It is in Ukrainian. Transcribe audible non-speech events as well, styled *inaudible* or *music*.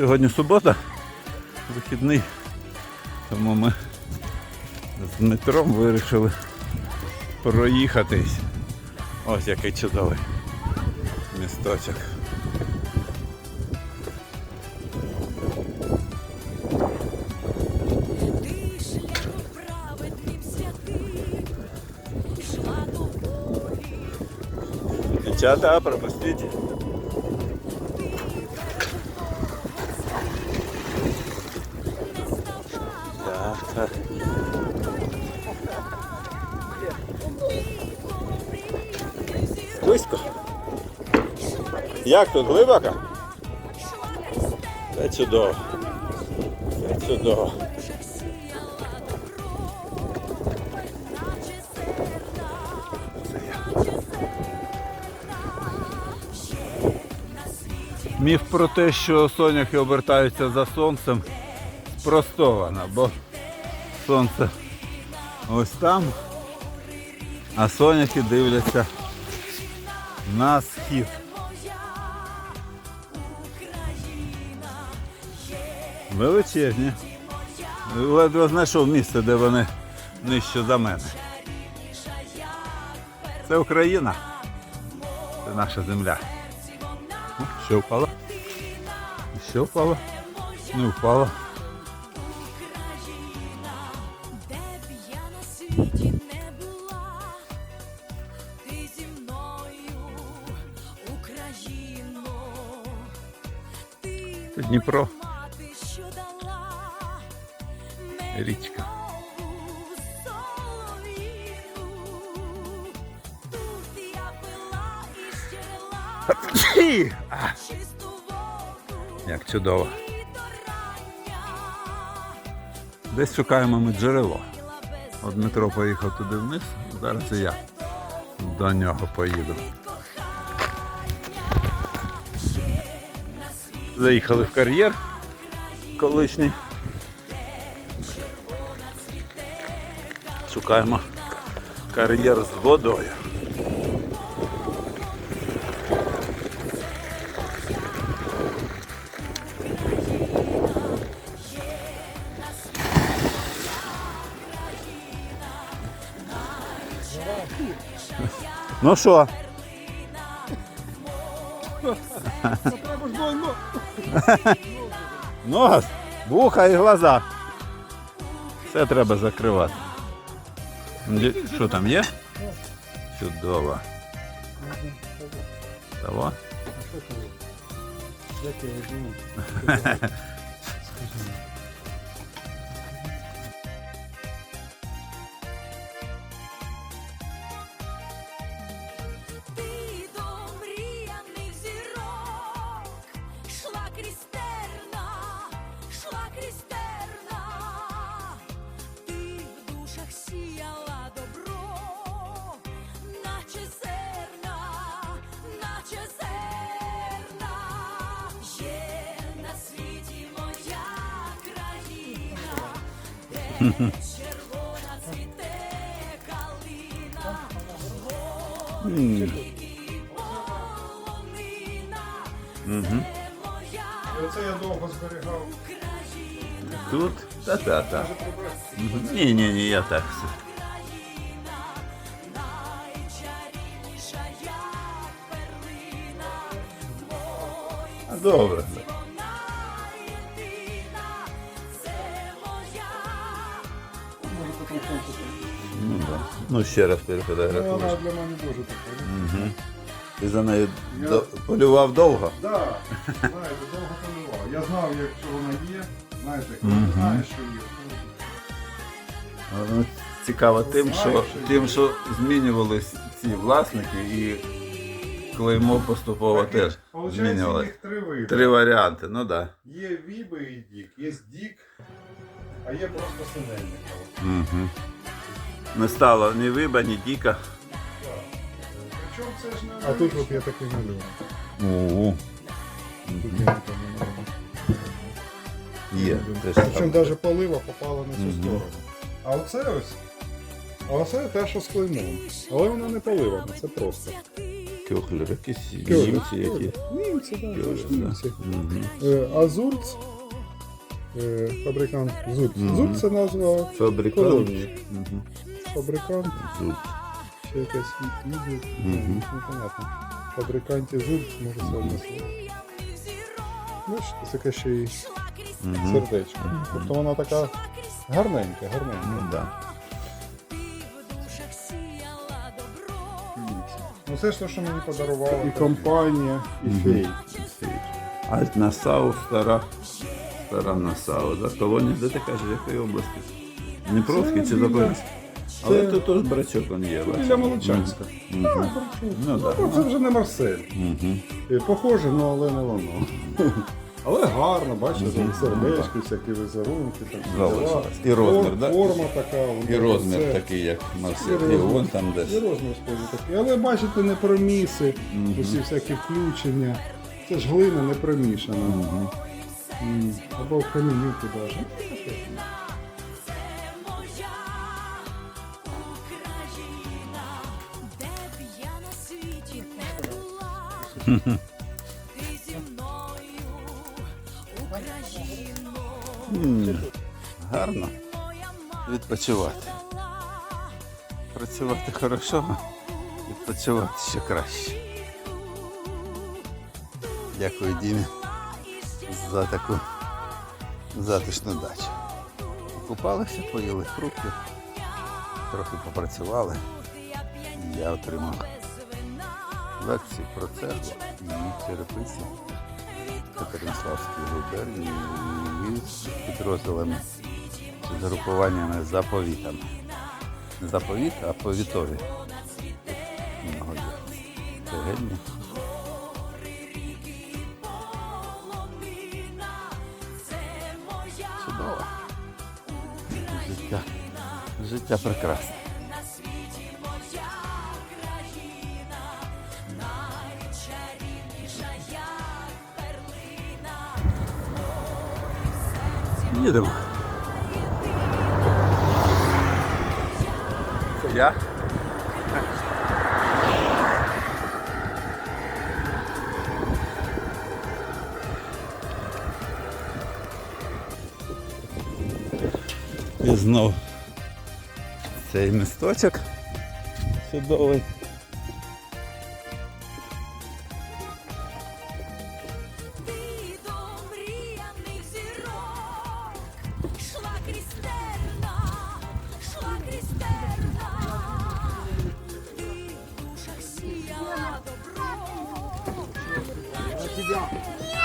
Сьогодні субота, вихідний, тому ми з Дмитром вирішили проїхатись. Ось який чудовий місточок. Дівчата, пропустіть. Як тут глибоко? Це чудово. Це чудово. Міф про те, що соняхи обертаються за сонцем, спростовано, бо сонце ось там, а соняхи дивляться на схід. Величезні. Ледве знайшов місце, де вони нижче за мене. Це Україна. Це наша земля. Ну, Що впало? Що впало? Не впало. Де воду Як чудово. Десь шукаємо ми джерело. От Дмитро поїхав туди вниз, зараз і я до нього поїду. Заїхали в кар'єр колишній. Шукаємо кар'єр з водою. Ну що? *laughs* Нос, вуха і глаза. Все треба закривати. Ді- Що там є? Чудово. Того? Ти *laughs* цвіте калина. Оце я довго зберігав. Тут? Та-та-та. Ні, ні, ні, я так. все. А, Добре. Ну, да. ну ще раз Вона перефотографуєш. для мене дуже така. Ти за нею до- полював довго? Так, знаєте, довго полював. Я знав, якщо вона є, знаєте, коли ти знаєш, що є. Ну, Цікаво тим, що, тим, що змінювалися ці власники і клеймо поступово теж Получається, змінювалося. їх три види. Три варіанти, ну так. Є віби і дік. Є дік, а є просто синельникова. Да. Угу. Не стало ні виба, ні діка. Причому це ж не А тут от я такий малюю. Ого. Тут я там. Є. теж Причому навіть полива попала на цю сторону. А оце ось. А оце те, що з клеймом. Але вона не поливана, це просто. Кьохлер, якісь німці, які. Німці, так, це ж Кьохлер, да. німці. Мгм. Е, А Зурц, е, фабрикант Зурц. Мгм. Зурц це назва Фабрикант. колонії. Мгм. Фабрикант, Зуб. ще якась ізу, Мгм. непонятно. Фабриканті Зурц, може це одне слово. Бачите, це таке ще й Мгм. сердечко. Тобто вона така гарненька, гарненька. Ну да. Ну це ж те, що мені подарували. І компанія, і фей. А Насау стара. Насау, да? Колонія, де ти кажеш, якої області? Дніпровський чи біля- Запорізький? Але тут теж брачок он є, бачиш? Біля Молочанська. Мгм. Ну Ну, так. це вже не Марсель. Мгм. Е, Похоже, ну але не воно. Але гарно, бачите, там сердечки, всякі візерунки, там всі Залишилось. І розмір, Фор- да? Форма така. воно І розмір це- такий, як Марсель. І вон там десь. І розмір схожий такий. Але бачите, не проміси, усі всякі включення. Це ж глина не промішана. М, Або в мною, Україно, Гарно. Відпочивати. Працювати хорошо, відпочивати ще краще. Дякую Дімі за таку затишну дачу. Купалися, поїли фруктів, трохи попрацювали. Я отримав лекцію про церкву і черепиці Катеринславської губернії з підрозділами з групуваннями заповітами. Не заповіт, а повітові. Много є. Життя прекрасне. Їдемо. Це я? І знов Цей місточок чудовий. тебя.